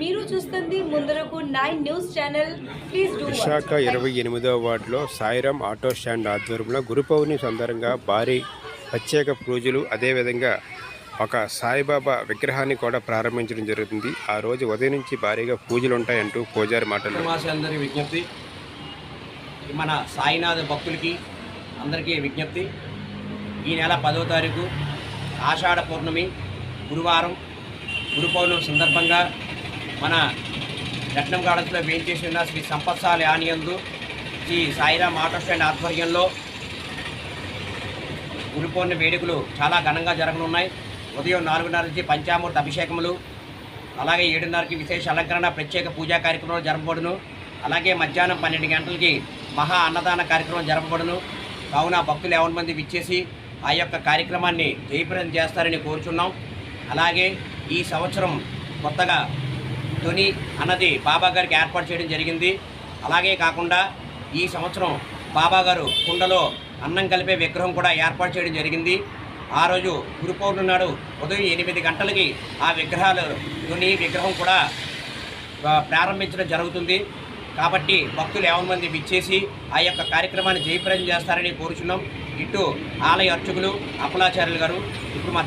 మీరు చూస్తుంది ముందరకు nine news channel. Please do Visakha ఇరవై ఎనిమిదవ వార్డులో సాయిరామ్ ఆటో స్టాండ్ ఆధ్వర్యంలో గురు పౌర్ణమి సందర్భంగా భారీ ప్రత్యేక పూజలు అదేవిధంగా ఒక సాయిబాబా విగ్రహాన్ని కూడా ప్రారంభించడం జరుగుతుంది. ఆ రోజు ఉదయం నుంచి భారీగా పూజలు ఉంటాయంటూ పూజారి మాటలు. అందరి విజ్ఞప్తి. మన సాయినాథ భక్తులకి అందరికీ విజ్ఞప్తి. ఈ నెల పదవ తారీఖు ఆషాఢ పౌర్ణమి గురువారం గురు పౌర్ణమి సందర్భంగా మన రత్నం గార్డెన్స్లో వేయించేసి ఉన్న శ్రీ సంపత్సాల యానియందు శ్రీ సాయిరామ్ ఆటో స్టాండ్ ఆధ్వర్యంలో గురు వేడుకలు చాలా ఘనంగా జరగనున్నాయి. ఉదయం నాలుగున్నర నుంచి పంచామూర్తి అభిషేకములు అలాగే ఏడున్నరకి విశేష అలంకరణ ప్రత్యేక పూజా కార్యక్రమాలు జరపబడును. అలాగే మధ్యాహ్నం పన్నెండు గంటలకి మహా అన్నదాన కార్యక్రమం జరపబడును. కావున భక్తులు ఎవరి మంది విచ్చేసి ఆ యొక్క కార్యక్రమాన్ని జయప్రదం చేస్తారని కోరుచున్నాం. అలాగే ఈ సంవత్సరం కొత్తగా ధ్వని అన్నది బాబా గారికి ఏర్పాటు చేయడం జరిగింది. అలాగే కాకుండా ఈ సంవత్సరం బాబా గారు కుండలో అన్నం కలిపే విగ్రహం కూడా ఏర్పాటు చేయడం జరిగింది. ఆ రోజు గురు పౌర్ణమి నాడు ఉదయం ఎనిమిది గంటలకి ఆ విగ్రహాలు ధ్వని విగ్రహం కూడా ప్రారంభించడం జరుగుతుంది. కాబట్టి భక్తులు యావన్ మంది విచ్చేసి ఆ యొక్క కార్యక్రమాన్ని జయప్రదం చేస్తారని కోరుచున్నాం. ఇటు ఆలయ అర్చకులు అప్పలాచార్యులు గారు ఇప్పుడు